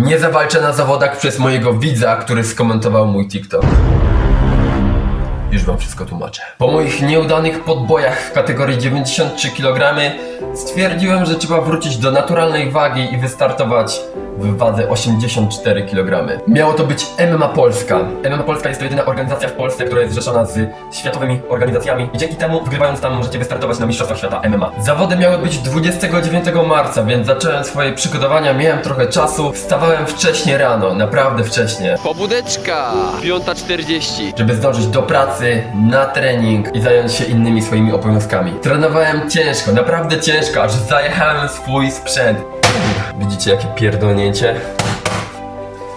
Nie zawalczę na zawodach przez mojego widza, który skomentował mój TikTok. Już wam wszystko tłumaczę. Po moich nieudanych podbojach w kategorii 93 kg stwierdziłem, że trzeba wrócić do naturalnej wagi i wystartować w wadze 84 kg. Miało to być MMA Polska. MMA Polska jest to jedyna organizacja w Polsce, która jest zrzeszona z światowymi organizacjami i dzięki temu wygrywając tam możecie wystartować na Mistrzostwach Świata MMA. Zawody miały być 29 marca, więc zacząłem swoje przygotowania, miałem trochę czasu, wstawałem wcześnie rano, naprawdę wcześnie. Pobudeczka! 5.40. żeby zdążyć do pracy, na trening i zająć się innymi swoimi obowiązkami. Trenowałem ciężko, naprawdę ciężko, aż zajechałem swój sprzęt. Widzicie jakie pierdolnięcie?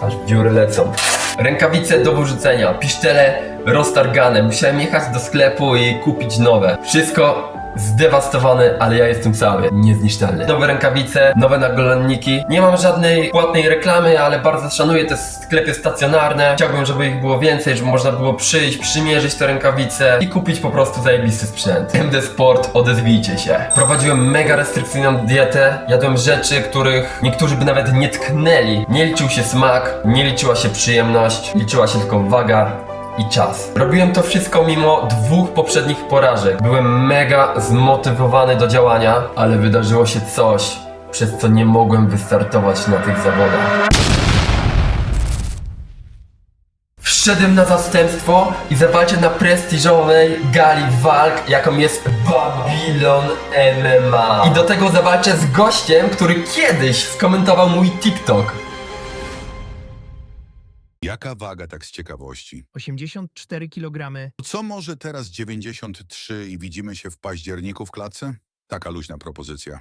Aż dziury lecą. Rękawice do wyrzucenia, piszczele roztargane. Musiałem jechać do sklepu i kupić nowe. Wszystko zdewastowane, ale ja jestem cały, niezniszczalny. Nowe rękawice, nowe nagolanniki. Nie mam żadnej płatnej reklamy, ale bardzo szanuję te sklepy stacjonarne. Chciałbym, żeby ich było więcej, żeby można było przyjść, przymierzyć te rękawice i kupić po prostu zajebisty sprzęt. MD Sport, odezwijcie się. Prowadziłem mega restrykcyjną dietę, jadłem rzeczy, których niektórzy by nawet nie tknęli. Nie liczył się smak, nie liczyła się przyjemność, liczyła się tylko waga i czas. Robiłem to wszystko mimo dwóch poprzednich porażek. Byłem mega zmotywowany do działania, ale wydarzyło się coś, przez co nie mogłem wystartować na tych zawodach. Wszedłem na zastępstwo i zawalczę na prestiżowej gali walk, jaką jest Babylon MMA. I do tego zawalczę z gościem, który kiedyś skomentował mój TikTok. Jaka waga tak z ciekawości? 84 kg. Co może teraz 93 i widzimy się w październiku w klatce? Taka luźna propozycja.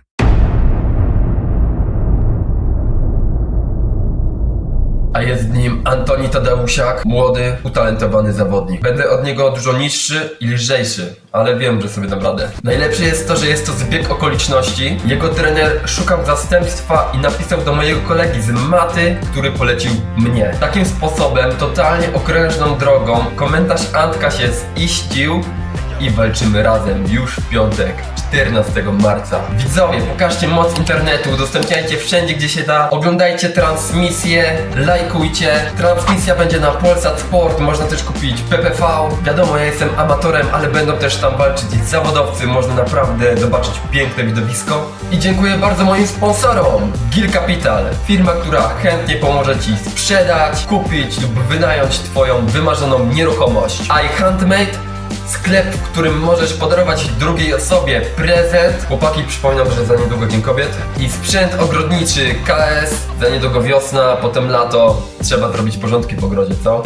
A jest nim Antoni Tadeusiak, młody, utalentowany zawodnik. Będę od niego dużo niższy i lżejszy, ale wiem, że sobie dam radę. Najlepsze jest to, że jest to zbieg okoliczności. Jego trener szukał zastępstwa i napisał do mojego kolegi z maty, który polecił mnie. Takim sposobem, totalnie okrężną drogą, komentarz Antka się ziścił i walczymy razem już w piątek, 14 marca. Widzowie, pokażcie moc internetu, udostępniajcie wszędzie, gdzie się da. Oglądajcie transmisję, lajkujcie. Transmisja będzie na Polsat Sport, można też kupić PPV. Wiadomo, ja jestem amatorem, ale będą też tam walczyć zawodowcy. Można naprawdę zobaczyć piękne widowisko. I dziękuję bardzo moim sponsorom. Gil Capital, firma, która chętnie pomoże Ci sprzedać, kupić lub wynająć Twoją wymarzoną nieruchomość. iHandmade Sklep, w którym możesz podarować drugiej osobie prezent. Chłopaki, przypominam, że za niedługo Dzień Kobiet. I sprzęt ogrodniczy KS. Za niedługo wiosna, potem lato. Trzeba zrobić porządki w ogrodzie, co?